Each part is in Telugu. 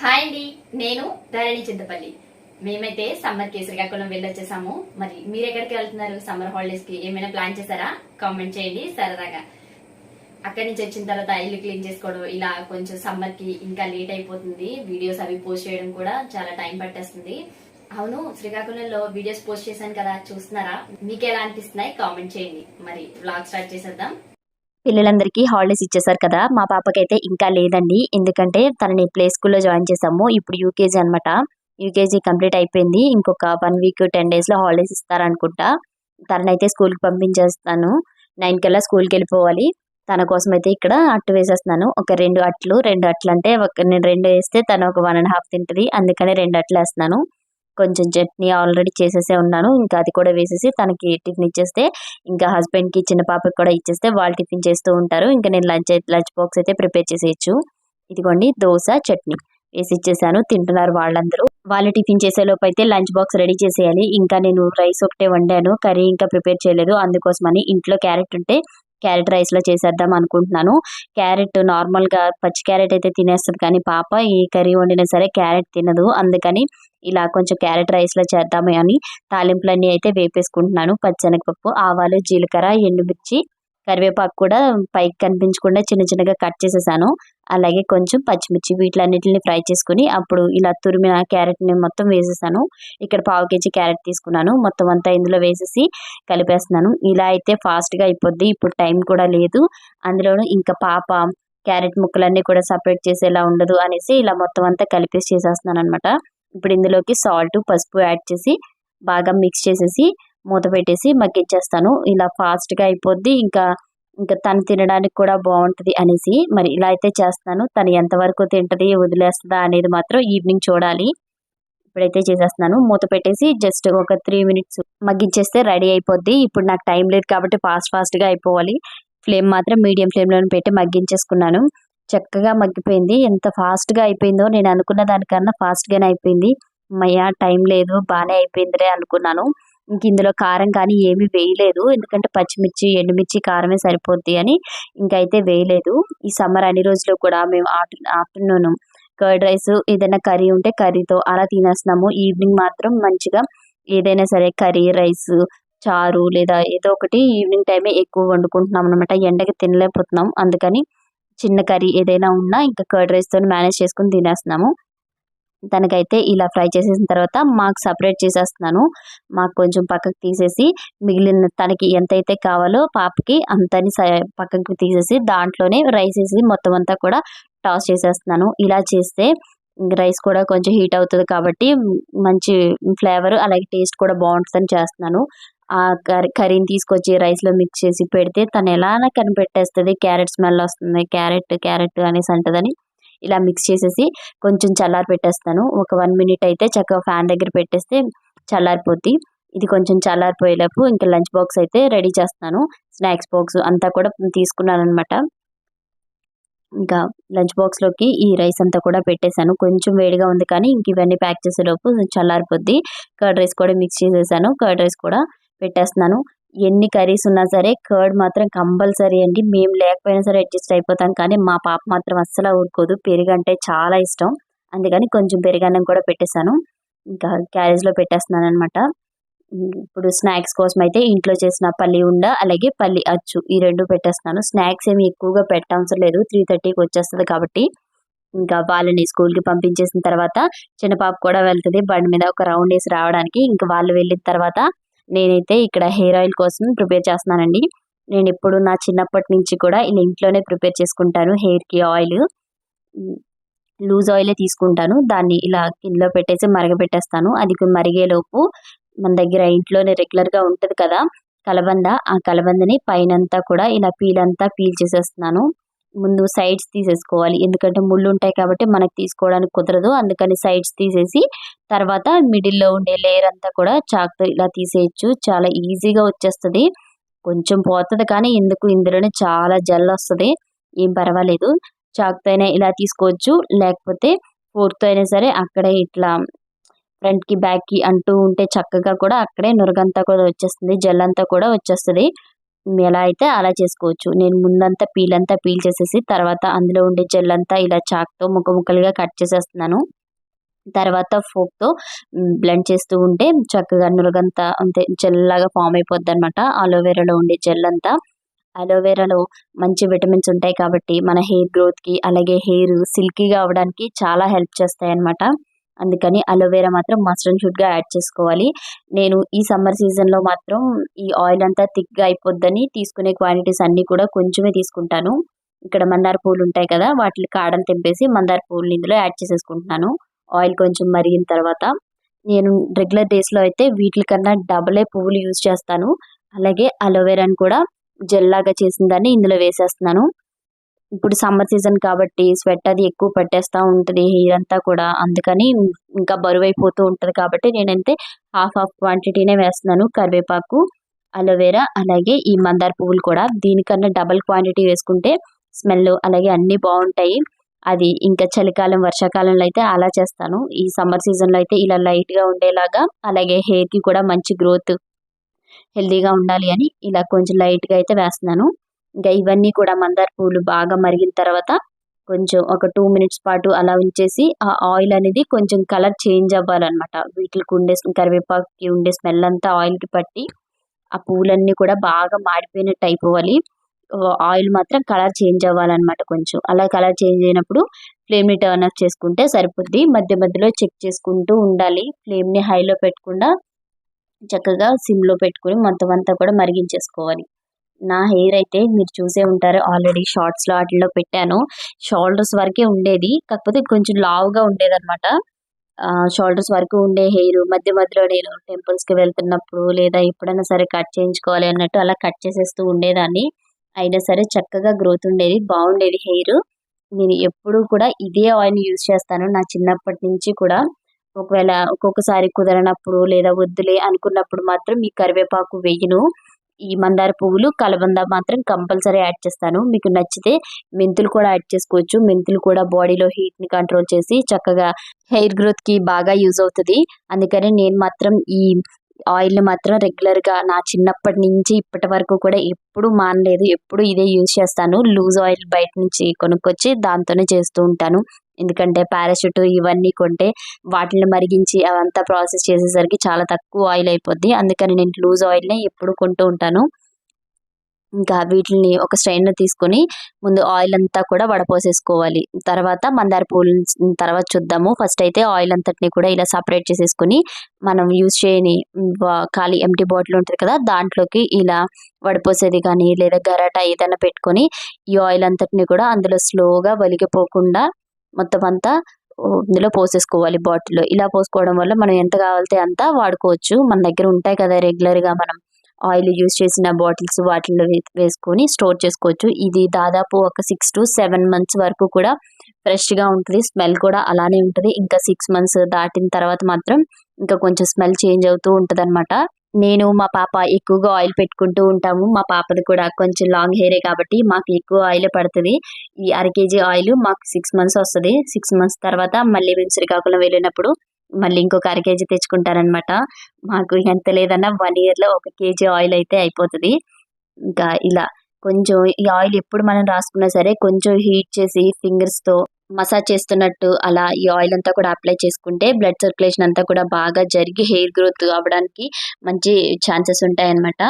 హాయ్ అండి నేను ధరణి చింతపల్లి. మేమైతే సమ్మర్ కేసరికాకుళం వెళ్ళొచ్చేసాము. మరి మీరు ఎక్కడికి వెళ్తున్నారు? సమ్మర్ హాలిడేస్కి ఏమైనా ప్లాన్ చేశారా? కామెంట్ చేయండి సరదాగా. అక్కడి నుంచి వచ్చిన తర్వాత ఇల్లు క్లీన్ చేసుకోవడం ఇలా కొంచెం సమ్మర్కి ఇంకా లేట్ అయిపోతుంది. వీడియోస్ అవి పోస్ట్ చేయడం కూడా చాలా టైం పట్టేస్తుంది. అవును శ్రీకాకుళంలో వీడియోస్ పోస్ట్ చేశాను కదా చూస్తున్నారా? మీకు ఎలా అనిపిస్తున్నాయి? కామెంట్ చేయండి. మరి వ్లాగ్ స్టార్ట్ చేసేద్దాం. పిల్లలందరికీ హాలిడేస్ ఇచ్చేసారు కదా మా పాపకైతే ఇంకా లేదండి. ఎందుకంటే తనని ప్లే స్కూల్లో జాయిన్ చేసాము ఇప్పుడు యూకేజీ అన్నమాట. యూకేజీ కంప్లీట్ అయిపోయింది. ఇంకొక వన్ వీక్ టెన్ డేస్లో హాలిడేస్ ఇస్తారనుకుంటా. తననైతే స్కూల్కి పంపించేస్తాను. నైన్ కల్లా స్కూల్కి వెళ్ళిపోవాలి. తన కోసం అయితే ఇక్కడ అట్టు వేసేస్తున్నాను. ఒక రెండు అట్లు రెండు అట్లు అంటే ఒక నేను రెండు వేస్తే తను ఒక వన్ అండ్ హాఫ్ తింటది. అందుకని రెండు అట్లు వేస్తున్నాను. కొంచెం చట్నీ ఆల్రెడీ చేసేసే ఉన్నాను. ఇంకా అది కూడా వేసేసి తనకి టిఫిన్ ఇచ్చేస్తే ఇంకా హస్బెండ్కి చిన్న పాపకి కూడా ఇచ్చేస్తే వాళ్ళు టిఫిన్ చేస్తూ ఉంటారు. ఇంకా నేను లంచ్ లంచ్ బాక్స్ అయితే ప్రిపేర్ చేసేయచ్చు. ఇదిగోండి దోశ చట్నీ వేసి ఇచ్చేసాను. తింటున్నారు వాళ్ళందరూ. వాళ్ళు టిఫిన్ చేసేలోపు అయితే లంచ్ బాక్స్ రెడీ చేసేయాలి. ఇంకా నేను రైస్ ఒకటే వండాను. కర్రీ ఇంకా ప్రిపేర్ చేయలేదు. అందుకోసమని ఇంట్లో క్యారెట్ ఉంటే క్యారెట్ రైస్లో చేసేద్దాం అనుకుంటున్నాను. క్యారెట్ నార్మల్గా పచ్చి క్యారెట్ అయితే తినేస్తుంది కానీ పాప ఈ కర్రీ వండినా సరే క్యారెట్ తినదు. అందుకని ఇలా కొంచెం క్యారెట్ రైస్లో చేద్దామని అని తాలింపులన్నీ అయితే వేపేసుకుంటున్నాను. పచ్చెనగపప్పు ఆవాలు జీలకర్ర ఎండుమిర్చి కరివేపాకు కూడా పైకి కనిపించకుండా చిన్న చిన్నగా కట్ చేసేసాను. అలాగే కొంచెం పచ్చిమిర్చి వీటిలన్నిటిని ఫ్రై చేసుకుని అప్పుడు ఇలా తురిమిన క్యారెట్ని మొత్తం వేసేసాను. ఇక్కడ పావు కేజీ క్యారెట్ తీసుకున్నాను. మొత్తం అంతా ఇందులో వేసేసి కలిపేస్తున్నాను. ఇలా అయితే ఫాస్ట్గా అయిపోద్ది. ఇప్పుడు టైం కూడా లేదు. అందులోనూ ఇంకా పాప క్యారెట్ ముక్కలన్నీ కూడా సపరేట్ చేసేలా ఉండదు అనేసి ఇలా మొత్తం అంతా కలిపేసి చేసేస్తున్నాను అనమాట ఇప్పుడు ఇందులోకి సాల్ట్ పసుపు యాడ్ చేసి బాగా మిక్స్ చేసేసి మూత పెట్టేసి మగ్గించేస్తాను. ఇలా ఫాస్ట్గా అయిపోద్ది. ఇంకా ఇంకా తను తినడానికి కూడా బాగుంటుంది అనేసి మరి ఇలా అయితే చేస్తాను తను ఎంతవరకు తింటది వదిలేస్తుందా అనేది మాత్రం ఈవినింగ్ చూడాలి. ఇప్పుడైతే చేసేస్తున్నాను. మూత పెట్టేసి జస్ట్ ఒక త్రీ మినిట్స్ మగ్గించేస్తే రెడీ అయిపోద్ది. ఇప్పుడు నాకు టైం లేదు కాబట్టి ఫాస్ట్ ఫాస్ట్గా అయిపోవాలి. ఫ్లేమ్ మాత్రం మీడియం ఫ్లేమ్లో పెట్టి మగ్గించేసుకున్నాను. చక్కగా మగ్గిపోయింది. ఎంత ఫాస్ట్గా అయిపోయిందో నేను అనుకున్న దానికన్నా ఫాస్ట్గానే అయిపోయింది. అమ్మయ్య టైం లేదు. బాగానే అయిపోయిందిలే అనుకున్నాను. ఇంక ఇందులో కారం కానీ ఏమీ వేయలేదు. ఎందుకంటే పచ్చిమిర్చి ఎండుమిర్చి కారమే సరిపోద్ది అని ఇంకైతే వేయలేదు. ఈ సమ్మర్ అన్ని రోజులు కూడా మేము ఆఫ్టర్నూన్ కర్డ్ రైస్ ఏదైనా కర్రీ ఉంటే కర్రీతో అలా తినేస్తున్నాము. ఈవినింగ్ మాత్రం మంచిగా ఏదైనా సరే కర్రీ రైస్ చారు లేదా ఏదో ఒకటి ఈవినింగ్ టైమే ఎక్కువ వండుకుంటున్నాం అనమాట ఎండకి తినలేకపోతున్నాం. అందుకని చిన్న కర్రీ ఏదైనా ఉన్నా ఇంకా కర్డ్ రైస్తో మేనేజ్ చేసుకుని తినేస్తున్నాము. తనకైతే ఇలా ఫ్రై చేసేసిన తర్వాత మాకు సపరేట్ చేసేస్తున్నాను. మాకు కొంచెం పక్కకు తీసేసి మిగిలిన తనకి ఎంతైతే కావాలో పాపకి అంతని స- పక్కకి తీసేసి దాంట్లోనే రైస్ వేసి మొత్తం అంతా కూడా టాస్ చేసేస్తున్నాను. ఇలా చేస్తే రైస్ కూడా కొంచెం హీట్ అవుతుంది కాబట్టి మంచి ఫ్లేవర్ అలాగే టేస్ట్ కూడా బాగుంటుందని చేస్తున్నాను. ఆ కర్రీ కర్రీని తీసుకొచ్చి రైస్లో మిక్స్ చేసి పెడితే తను ఎలా కనిపెట్టేస్తుంది క్యారెట్ స్మెల్ వస్తుంది క్యారెట్ క్యారెట్ అనేసి అంటదని. ఇలా మిక్స్ చేసేసి కొంచెం చల్లారి పెట్టేస్తాను. ఒక వన్ మినిట్ అయితే చక్కగా ఫ్యాన్ దగ్గర పెట్టేస్తే చల్లారిపోద్ది. ఇది కొంచెం చల్లారిపోయేలోపు ఇంకా లంచ్ బాక్స్ అయితే రెడీ చేస్తాను. స్నాక్స్ బాక్స్ అంతా కూడా తీసుకున్నాను అనమాట ఇంకా లంచ్ బాక్స్లోకి ఈ రైస్ అంతా కూడా పెట్టేశాను. కొంచెం వేడిగా ఉంది కానీ ఇంక ఇవన్నీ ప్యాక్ చేసేలోపు చల్లారిపోద్ది. కర్డ్ రైస్ కూడా మిక్స్ చేసేసాను. కర్డ్ రైస్ కూడా పెట్టేస్తున్నాను. ఎన్ని కర్రీస్ ఉన్నా సరే కర్డ్ మాత్రం కంపల్సరీ అండి. మేము లేకపోయినా సరే అడ్జస్ట్ అయిపోతాం. కానీ మా పాప మాత్రం అస్సలు ఊరుకోదు. పెరుగు అంటే చాలా ఇష్టం. అందుకని కొంచెం పెరుగన్నం కూడా పెట్టేశాను. ఇంకా క్యారేజ్లో పెట్టేస్తున్నాను అనమాట ఇప్పుడు స్నాక్స్ కోసం అయితే ఇంట్లో చేసిన పల్లి ఉండ అలాగే పల్లి అచ్చు ఈ రెండు పెట్టేస్తున్నాను. స్నాక్స్ ఏమి ఎక్కువగా పెట్టవసరం లేదు. త్రీ థర్టీకి వచ్చేస్తుంది కాబట్టి ఇంకా వాళ్ళని స్కూల్కి పంపించేసిన తర్వాత చిన్న పాప కూడా వెళ్తుంది. బండి మీద ఒక రౌండ్ వేసి రావడానికి ఇంకా వాళ్ళు వెళ్ళిన తర్వాత నేనైతే ఇక్కడ హెయిర్ ఆయిల్ కోసం ప్రిపేర్ చేస్తున్నానండి. నేను ఎప్పుడు నా చిన్నప్పటి నుంచి కూడా ఇలా ఇంట్లోనే ప్రిపేర్ చేసుకుంటాను హెయిర్కి ఆయిల్. లూజ్ ఆయిలే తీసుకుంటాను. దాన్ని ఇలా కిందలో పెట్టేసి మరగబెట్టేస్తాను అది మరిగేలోపు మన దగ్గర ఇంట్లోనే రెగ్యులర్గా కదా కలబంద. ఆ కలబందని పైనంతా కూడా ఇలా పీల్ అంతా పీల్ చేసేస్తున్నాను. ముందు సైడ్స్ తీసేసుకోవాలి. ఎందుకంటే ముళ్ళు ఉంటాయి కాబట్టి మనకు తీసుకోవడానికి కుదరదు. అందుకని సైడ్స్ తీసేసి తర్వాత మిడిల్లో ఉండే లేయర్ అంతా కూడా చాక్తో ఇలా తీసేయచ్చు. చాలా ఈజీగా వచ్చేస్తుంది. కొంచెం పోతుంది కానీ ఎందుకు? ఇందులోనే చాలా జెల్ వస్తుంది. ఏం పర్వాలేదు. చాక్తో అయినా ఇలా తీసుకోవచ్చు. లేకపోతే ఫోర్క్తో అయినా సరే అక్కడే ఇట్లా ఫ్రంట్కి బ్యాక్కి అంటూ ఉంటే చక్కగా కూడా అక్కడే నురగంతా కూడా వచ్చేస్తుంది. జెల్ అంతా కూడా వచ్చేస్తుంది. ఎలా అయితే అలా చేసుకోవచ్చు. నేను ముందంతా పీల్ అంతా పీల్ చేసేసి తర్వాత అందులో ఉండే జెల్ అంతా ఇలా చాక్తో ముక్క ముక్కలుగా కట్ చేసేస్తున్నాను. తర్వాత ఫోక్తో బ్లెండ్ చేస్తూ ఉంటే చక్కగా నురగంతా అంతే జెల్లాగా ఫామ్ అయిపోద్ది అనమాట అలోవెరాలో ఉండే జెల్ అంతా అలోవెరాలో మంచి విటమిన్స్ ఉంటాయి కాబట్టి మన హెయిర్ గ్రోత్కి అలాగే హెయిర్ సిల్కీగా అవడానికి చాలా హెల్ప్ చేస్తాయి అనమాట అందుకని అలోవెరా మాత్రం మస్ట్ అండ్ షుడ్గా యాడ్ చేసుకోవాలి. నేను ఈ సమ్మర్ సీజన్లో మాత్రం ఈ ఆయిల్ అంతా థిక్గా అయిపోద్దని తీసుకునే క్వాంటిటీస్ అన్నీ కూడా కొంచెమే తీసుకుంటాను. ఇక్కడ మందార పూలు ఉంటాయి కదా వాటిని కాడని తెంపేసి మందార పూలు ఇందులో యాడ్ చేసేసుకుంటున్నాను. ఆయిల్ కొంచెం మరిగిన తర్వాత నేను రెగ్యులర్ డేస్లో అయితే వీటికన్నా డబలే పువ్వులు యూజ్ చేస్తాను. అలాగే అలోవెరాని కూడా జెల్ లాగా చేసిన దాన్ని ఇందులో వేసేస్తున్నాను. ఇప్పుడు సమ్మర్ సీజన్ కాబట్టి స్వెట్ అది ఎక్కువ పట్టేస్తూ ఉంటుంది హెయిర్ అంతా కూడా. అందుకని ఇంకా బరువు అయిపోతూ ఉంటుంది కాబట్టి నేనైతే హాఫ్ హాఫ్ క్వాంటిటీనే వేస్తున్నాను. కరివేపాకు అలోవెరా అలాగే ఈ మందార పువ్వులు కూడా. దీనికన్నా డబల్ క్వాంటిటీ వేసుకుంటే స్మెల్ అలాగే అన్నీ బాగుంటాయి. అది ఇంకా చలికాలం వర్షాకాలంలో అయితే అలా చేస్తాను. ఈ సమ్మర్ సీజన్లో అయితే ఇలా లైట్గా ఉండేలాగా అలాగే హెయిర్కి కూడా మంచి గ్రోత్ హెల్దీగా ఉండాలి అని ఇలా కొంచెం లైట్గా అయితే వేస్తున్నాను. ఇంకా ఇవన్నీ కూడా మందార పువ్వులు బాగా మరిగిన తర్వాత కొంచెం ఒక టూ మినిట్స్ పాటు అలా ఉంచేసి ఆ ఆయిల్ అనేది కొంచెం కలర్ చేంజ్ అవ్వాలన్నమాట. వీటికి ఉండే కరివేపాకుకి ఉండే స్మెల్ అంతా ఆయిల్కి పట్టి ఆ పువ్వులన్నీ కూడా బాగా మాడిపోయినట్టు అయిపోవాలి ఆయిల్ మాత్రం కలర్ చేంజ్ అవ్వాలన్నమాట కొంచెం. అలా కలర్ చేంజ్ అయినప్పుడు ఫ్లేమ్ని టర్న్ ఆఫ్ చేసుకుంటే సరిపోద్ది. మధ్య మధ్యలో చెక్ చేసుకుంటూ ఉండాలి. ఫ్లేమ్ని హైలో పెట్టకుండా చక్కగా సిమ్లో పెట్టుకుని మొత్తం అంతా కూడా మరిగించేసుకోవాలి. నా హెయిర్ అయితే మీరు చూసే ఉంటారు. ఆల్రెడీ షార్ట్స్లో వాటిలో పెట్టాను. షోల్డర్స్ వరకే ఉండేది. కాకపోతే కొంచెం లావుగా ఉండేది అనమాట షోల్డర్స్ వరకు ఉండే హెయిర్ మధ్య మధ్యలో నేను టెంపుల్స్కి వెళ్తున్నప్పుడు లేదా ఎప్పుడైనా సరే కట్ చేయించుకోవాలి అన్నట్టు అలా కట్ చేసేస్తూ ఉండేదాన్ని. అయినా సరే చక్కగా గ్రోత్ ఉండేది బాగుండేది హెయిర్ నేను ఎప్పుడూ కూడా ఇదే ఆయిల్ యూజ్ చేస్తాను. నా చిన్నప్పటి నుంచి కూడా. ఒకవేళ ఒక్కొక్కసారి కుదరనప్పుడు లేదా వద్దులే అనుకున్నప్పుడు మాత్రం ఈ కరివేపాకు వేయను. ఈ మందార పువ్వులు కలబంద మాత్రం కంపల్సరీ యాడ్ చేస్తాను. మీకు నచ్చితే మెంతులు కూడా యాడ్ చేసుకోవచ్చు. మెంతులు కూడా బాడీలో హీట్ని కంట్రోల్ చేసి చక్కగా హెయిర్ గ్రోత్కి బాగా యూజ్ అవుతుంది. అందుకని నేను మాత్రం ఈ ఆయిల్ని మాత్రం రెగ్యులర్గా నా చిన్నప్పటి నుంచి ఇప్పటి వరకు కూడా ఎప్పుడు మానలేదు. ఎప్పుడు ఇదే యూజ్ చేస్తాను. లూజ్ ఆయిల్ బయట నుంచి కొనుక్కొచ్చి దాంతోనే చేస్తూ ఉంటాను. ఎందుకంటే పారాషూట్ ఇవన్నీ కొంటే వాటిని మరిగించి అవంతా ప్రాసెస్ చేసేసరికి చాలా తక్కువ ఆయిల్ అయిపోద్ది. అందుకని నేను లూజ్ ఆయిల్నే ఎప్పుడు కొంటూ ఉంటాను. ఇంకా వీటిని ఒక స్ట్రైనర్ తీసుకొని ముందు ఆయిల్ అంతా కూడా వడపోసేసుకోవాలి. తర్వాత మందార పూలు తర్వాత చూద్దాము. ఫస్ట్ అయితే ఆయిల్ అంతటిని కూడా ఇలా సపరేట్ చేసేసుకుని మనం యూజ్ చేయని ఖాళీ ఎంటీ బాటిల్ ఉంటుంది కదా దాంట్లోకి ఇలా వడిపోసేది కానీ లేదా గరాటా ఏదైనా పెట్టుకొని ఈ ఆయిల్ అంతటిని కూడా అందులో స్లోగా వలిగిపోకుండా మొత్తం అంతా ఇందులో పోసేసుకోవాలి బాటిల్లో ఇలా పోసుకోవడం వల్ల మనం ఎంత కావాలితే అంత వాడుకోవచ్చు. మన దగ్గర ఉంటాయి కదా రెగ్యులర్గా మనం ఆయిల్ యూజ్ చేసిన బాటిల్స్ వాటిల్లో వేసుకొని స్టోర్ చేసుకోవచ్చు. ఇది దాదాపు ఒక సిక్స్ టు సెవెన్ మంత్స్ వరకు కూడా ఫ్రెష్గా ఉంటుంది. స్మెల్ కూడా అలానే ఉంటుంది. ఇంకా సిక్స్ మంత్స్ దాటిన తర్వాత మాత్రం ఇంకా కొంచెం స్మెల్ చేంజ్ అవుతూ ఉంటుంది నేను మా పాప ఎక్కువగా ఆయిల్ పెట్టుకుంటూ ఉంటాము. మా పాపది కూడా కొంచెం లాంగ్ హెయిరే కాబట్టి మాకు ఎక్కువ ఆయిల్ పడుతుంది. ఈ అర కేజీ ఆయిల్ మాకు సిక్స్ మంత్స్ వస్తుంది. సిక్స్ మంత్స్ తర్వాత మళ్ళీ మేము శ్రీకాకుళం వెళ్ళినప్పుడు మళ్ళీ ఇంకొక అర కేజీ తెచ్చుకుంటారనమాట మాకు ఎంత లేదన్నా వన్ ఇయర్లో ఒక కేజీ ఆయిల్ అయితే అయిపోతుంది. ఇంకా ఇలా కొంచెం ఈ ఆయిల్ ఎప్పుడు మనం రాసుకున్నా సరే కొంచెం హీట్ చేసి ఫింగర్స్తో మసాజ్ చేస్తున్నట్టు అలా ఈ ఆయిల్ అంతా కూడా అప్లై చేసుకుంటే బ్లడ్ సర్క్యులేషన్ అంతా కూడా బాగా జరిగి హెయిర్ గ్రోత్ అవ్వడానికి మంచి ఛాన్సెస్ ఉంటాయన్నమాట.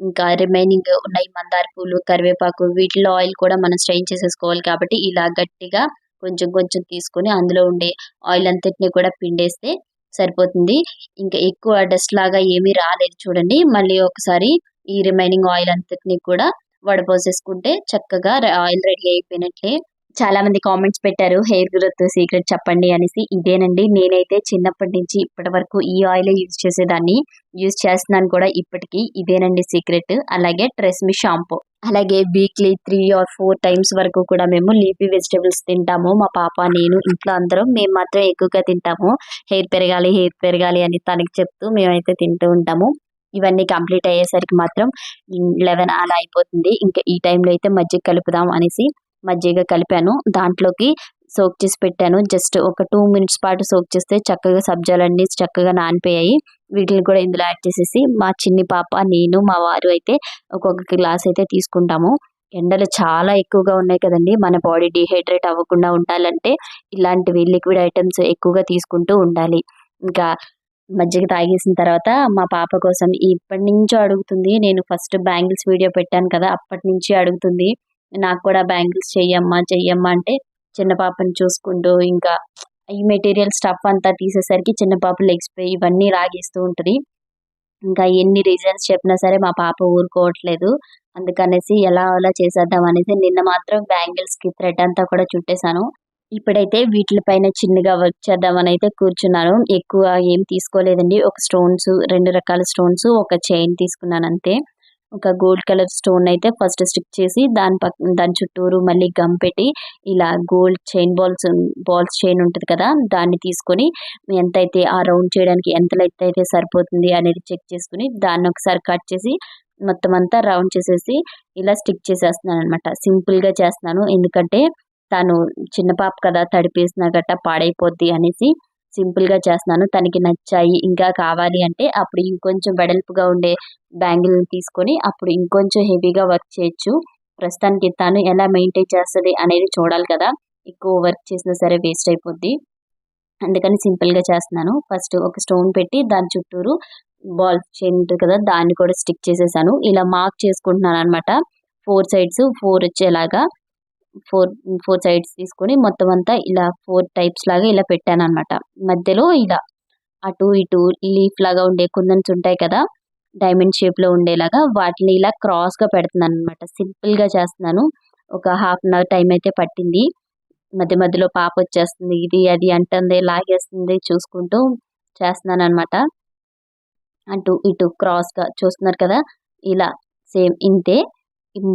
ఇంకా రిమైనింగ్ ఉన్న ఈ మందార పూలు కరివేపాకు వీటిలో ఆయిల్ కూడా మనం స్ట్రెయిన్ చేసేసుకోవాలి కాబట్టి ఇలా గట్టిగా కొంచెం కొంచెం తీసుకొని అందులో ఉండే ఆయిల్ అంతటిని కూడా పిండేస్తే సరిపోతుంది. ఇంకా ఎక్కువ డస్ట్ లాగా ఏమీ రాలేదు చూడండి. మళ్ళీ ఒకసారి ఈ రిమైనింగ్ ఆయిల్ అంతటిని కూడా వడపోసేసుకుంటే చక్కగా ఆయిల్ రెడీ అయిపోయినట్లే చాలా మంది కామెంట్స్ పెట్టారు హెయిర్ గ్రోత్ సీక్రెట్ చెప్పండి అనేసి. ఇదేనండి నేనైతే చిన్నప్పటి నుంచి ఇప్పటి వరకు ఈ ఆయిల్ యూజ్ చేసేదాన్ని. యూజ్ చేస్తున్నాను కూడా ఇప్పటికీ. ఇదేనండి సీక్రెట్. అలాగే ట్రెస్మి షాంపూ అలాగే weekly three or four times వరకు కూడా మేము లీఫీ వెజిటేబుల్స్ తింటాము. మా పాప నేను ఇంట్లో అందరం మేము మాత్రం ఎక్కువగా తింటాము. హెయిర్ పెరగాలి హెయిర్ పెరగాలి అని తనకి చెప్తూ మేమైతే తింటూ ఉంటాము. ఇవన్నీ కంప్లీట్ అయ్యేసరికి మాత్రం లెవెన్ అలా అయిపోతుంది. ఇంకా ఈ టైంలో అయితే మజ్జిగ కలుపుదాం అనేసి మజ్జిగ కలిపాను. దాంట్లోకి సోక్ చేసి పెట్టాను. జస్ట్ ఒక టూ మినిట్స్ పాటు సోక్ చేస్తే చక్కగా సబ్జాలన్నీ చక్కగా నానిపోయాయి. వీటిని కూడా ఇందులో యాడ్ చేసేసి మా చిన్ని పాప నేను మా వారు అయితే ఒక్కొక్క గ్లాస్ అయితే తీసుకుంటాము. ఎండలు చాలా ఎక్కువగా ఉన్నాయి కదండి. మన బాడీ డిహైడ్రేట్ అవ్వకుండా ఉండాలంటే ఇలాంటివి లిక్విడ్ ఐటమ్స్ ఎక్కువగా తీసుకుంటూ ఉండాలి. ఇంకా మజ్జిగ తాగేసిన తర్వాత మా పాప కోసం ఇప్పటి నుంచో అడుగుతుంది. నేను ఫస్ట్ బ్యాంగిల్స్ వీడియో పెట్టాను కదా అప్పటి నుంచి అడుగుతుంది. నాకు కూడా బ్యాంగిల్స్ చెయ్యమ్మా చెయ్యమ్మా అంటే చిన్న పాపని చూసుకుంటూ ఇంకా ఈ మెటీరియల్ స్టఫ్ అంతా తీసేసరికి చిన్న పాప లెగ్స్ ఇవన్నీ లాగేస్తూ ఉంటుంది. ఇంకా ఎన్ని రీజన్స్ చెప్పినా సరే మా పాప ఊరుకోవట్లేదు. అందుకనేసి ఎలా అలా చేసేద్దాం అనేసి నిన్న మాత్రం బ్యాంగిల్స్కి థ్రెడ్ అంతా కూడా చుట్టేశాను. ఇప్పుడైతే వీటిపైన చిన్నగా వర్క్ చేద్దామని అయితే కూర్చున్నాను. ఎక్కువ ఏం తీసుకోలేదండి. ఒక స్టోన్స్ రెండు రకాల స్టోన్స్ ఒక చైన్ తీసుకున్నాను అంతే. ఒక గోల్డ్ కలర్ స్టోన్ అయితే ఫస్ట్ స్టిక్ చేసి దాని పక్క దాని చుట్టూరు మళ్ళీ గమ్ పెట్టి ఇలా gold chain balls balls chain ఉంటుంది కదా దాన్ని తీసుకొని ఎంత అయితే ఆ రౌండ్ చేయడానికి ఎంత లెత్ అయితే సరిపోతుంది అనేది చెక్ చేసుకుని దాన్ని ఒకసారి కట్ చేసి మొత్తం అంతా రౌండ్ చేసేసి ఇలా స్టిక్ చేసేస్తున్నాను అనమాట సింపుల్గా చేస్తున్నాను. ఎందుకంటే తను చిన్న పాప కదా తడిపేసిన గట్ట పాడైపోద్ది అనేసి సింపుల్గా చేస్తున్నాను. తనకి నచ్చాయి ఇంకా కావాలి అంటే అప్పుడు ఇంకొంచెం వెడల్పుగా ఉండే బ్యాంగిల్ తీసుకొని అప్పుడు ఇంకొంచెం హెవీగా వర్క్ చేయొచ్చు. ప్రస్తుతానికి తను ఎలా మెయింటైన్ చేస్తుంది అనేది చూడాలి కదా. ఎక్కువ వర్క్ చేసినా సరే వేస్ట్ అయిపోద్ది. అందుకని సింపుల్గా చేస్తున్నాను. ఫస్ట్ ఒక స్టోన్ పెట్టి దాని చుట్టూరు బాల్ చైన్ ఉంటుంది కదా దాన్ని కూడా స్టిక్ చేసేసాను. ఇలా మార్క్ చేసుకుంటున్నాను అనమాట ఫోర్ సైడ్స్ ఫోర్ వచ్చేలాగా ఫోర్ ఫోర్ సైడ్స్ తీసుకొని మొత్తం అంతా ఇలా ఫోర్ టైప్స్ లాగా ఇలా పెట్టాను అనమాట మధ్యలో ఇలా అటు ఇటు లీఫ్ లాగా ఉండే కుందన్స్ ఉంటాయి కదా డైమండ్ షేప్లో ఉండేలాగా వాటిని ఇలా క్రాస్గా పెడుతున్నాను అనమాట సింపుల్గా చేస్తున్నాను. ఒక హాఫ్ అన్ అవర్ టైం అయితే పట్టింది. మధ్య మధ్యలో పాప వచ్చేస్తుంది ఇది అది అంటుంది లాగేస్తుంది చూసుకుంటూ చేస్తున్నాను అనమాట అటు ఇటు క్రాస్గా చూస్తున్నారు కదా ఇలా సేమ్ ఇంతే.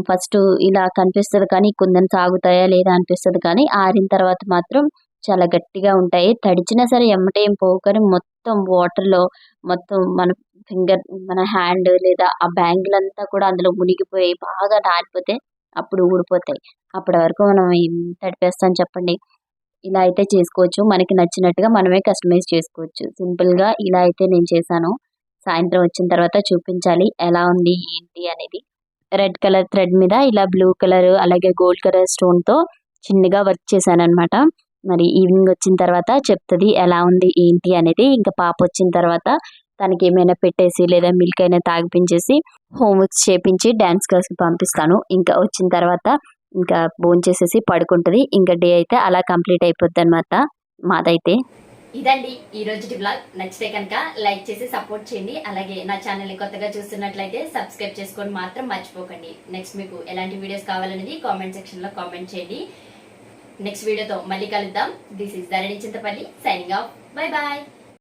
ఫస్ట్ ఇలా కనిపిస్తుంది కానీ కుందన్ సాగుతాయా లేదా అనిపిస్తుంది కానీ ఆరిన తర్వాత మాత్రం చాలా గట్టిగా ఉంటాయి. తడిచినా సరే ఎమ్మటే ఏం పోవు కానీ మొత్తం వాటర్లో మొత్తం మన ఫింగర్ మన హ్యాండ్ లేదా ఆ బ్యాంగిల్ అంతా కూడా అందులో మునిగిపోయి బాగా నానిపోతే అప్పుడు ఊడిపోతాయి. అప్పటి వరకు మనం ఏం తడిపేస్తాం చెప్పండి? ఇలా అయితే చేసుకోవచ్చు. మనకి నచ్చినట్టుగా మనమే కస్టమైజ్ చేసుకోవచ్చు. సింపుల్గా ఇలా అయితే నేను చేశాను. సాయంత్రం వచ్చిన తర్వాత చూపించాలి. ఎలా ఉంది ఏంటి అనేది రెడ్ కలర్ థ్రెడ్ మీద ఇలా బ్లూ కలర్ అలాగే గోల్డ్ కలర్ స్టోన్తో చిన్నగా వర్క్ చేశాను అనమాట మరి ఈవినింగ్ వచ్చిన తర్వాత చెప్తుంది ఎలా ఉంది ఏంటి? అనేది ఇంకా పాప వచ్చిన తర్వాత తనకి ఏమైనా పెట్టేసి లేదా మిల్క్ అయినా తాగిపించేసి హోంవర్క్స్ చేపించి డ్యాన్స్ క్లాస్కి పంపిస్తాను. ఇంకా వచ్చిన తర్వాత ఇంకా భోజనం చేసేసి పడుకుంటుంది. ఇంకా డే అయితే అలా కంప్లీట్ అయిపోద్ది అనమాట మాదైతే. ఇదండి ఈ రోజుటి బ్లాగ్ నచ్చితే కనుక లైక్ చేసి సపోర్ట్ చేయండి. అలాగే నా ఛానల్ని కొత్తగా చూస్తున్నట్లయితే సబ్స్క్రైబ్ చేసుకొని మాత్రం మర్చిపోకండి. నెక్స్ట్ మీకు ఎలాంటి వీడియోస్ కావాలనేది కామెంట్ సెక్షన్లో కామెంట్ చేయండి. నెక్స్ట్ వీడియోతో మళ్ళీ కలుద్దాం. This is Dharani Chintapalli signing off bye bye